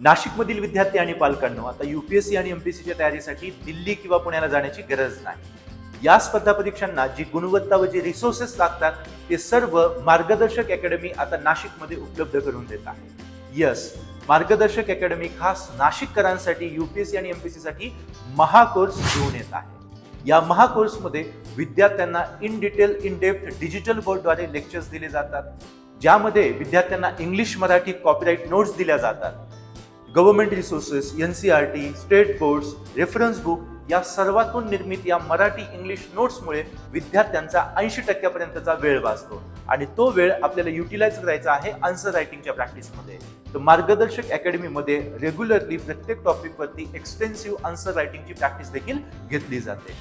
नाशिकमधील विद्यार्थी आणि पालकांनो आता युपीएससी आणि एमपीएससीच्या तयारीसाठी दिल्ली किंवा पुण्याला जाण्याची गरज नाही. या स्पर्धा परीक्षांना जी गुणवत्ता व जे रिसोर्सेस लागतात ते सर्व मार्गदर्शक अकॅडमी आता नाशिकमध्ये उपलब्ध करून देत आहे. यस मार्गदर्शक अकॅडमी खास नाशिककरांसाठी युपीएससी आणि एमपीएससी साठी महाकोर्स घेऊन येत आहे. या महाकोर्समध्ये विद्यार्थ्यांना in detail in depth digital बोर्डद्वारे lectures दिले जातात. ज्यामध्ये विद्यार्थ्यांना इंग्लिश मराठी कॉपीराईट नोट्स दिल्या जातात. Government resources N C R T state boards reference book या सर्वातून निर्मित या मराठी इंग्लिश नोट्समुळे विद्यार्थ्यांचा ऐंशी टक्क्यापर्यंतचा वेळ वाचतो. आणि तो वेळ आपल्याला युटिलाइज करायचा आहे आन्सर रायटिंगच्या प्रॅक्टिसमध्ये तर मार्गदर्शक अकॅडमीमध्ये रेग्युलरली प्रत्येक टॉपिकवरती एक्सटेन्सिव्ह आन्सर रायटिंगची प्रॅक्टिस देखील घेतली जाते.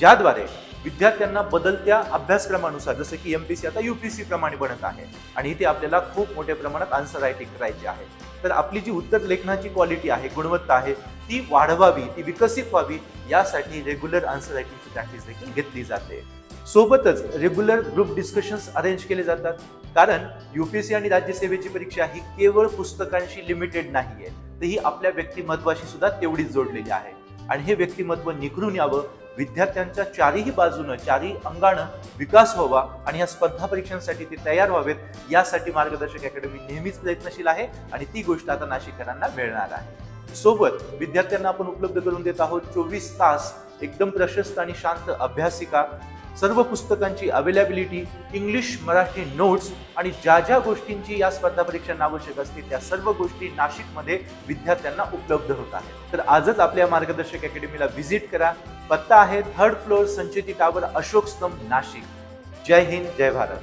ज्याद्वारे विद्यार्थ्यांना बदलत्या अभ्यासक्रमानुसार जसं की एम पी सी आता युपीसी प्रमाणे बनत आहे आणि इथे आपल्याला खूप मोठ्या प्रमाणात आन्सर रायटिंग करायची आहे. तर आपली जी उत्तर लेखनाची क्वालिटी आहे गुणवत्ता आहे ती वाढवावी ती विकसित व्हावी यासाठी रेग्युलर आन्सर रायटिंगची प्रॅक्टिस देखील घेतली जाते. सोबतच रेग्युलर ग्रुप डिस्कशन्स अरेंज केले जातात. कारण युपीएससी आणि राज्यसेवेची परीक्षा ही केवळ पुस्तकांशी लिमिटेड नाही आहे तर ही आपल्या व्यक्तिमत्वाशी सुद्धा तेवढीच जोडलेली आहे. आणि हे व्यक्तिमत्व निखरून यावं विद्यार्थ्यांच्या चारही बाजूनं चारही अंगानं विकास व्हावा आणि या स्पर्धा परीक्षांसाठी ते तयार व्हावेत यासाठी मार्गदर्शक अकॅडमी नेहमीच प्रयत्नशील आहे आणि ती गोष्ट आता नाशिककरांना मिळणार आहे. सोबत विद्यार्थ्यांना आपण उपलब्ध करून देत आहोत चोवीस तास एकदम प्रशस्त आणि शांत अभ्यासिका सर्व पुस्तकांची अवेलेबिलिटी इंग्लिश मराठी नोट्स आणि ज्या ज्या गोष्टींची या स्पर्धा परीक्षांना आवश्यक असतील त्या सर्व गोष्टी नाशिकमध्ये विद्यार्थ्यांना उपलब्ध होत आहेत. तर आजच आपल्या मार्गदर्शक अकॅडमीला व्हिजिट करा. पत्ता आहे third floor Sancheti tower Ashok Stambh Nashik. जय हिंद जय भारत.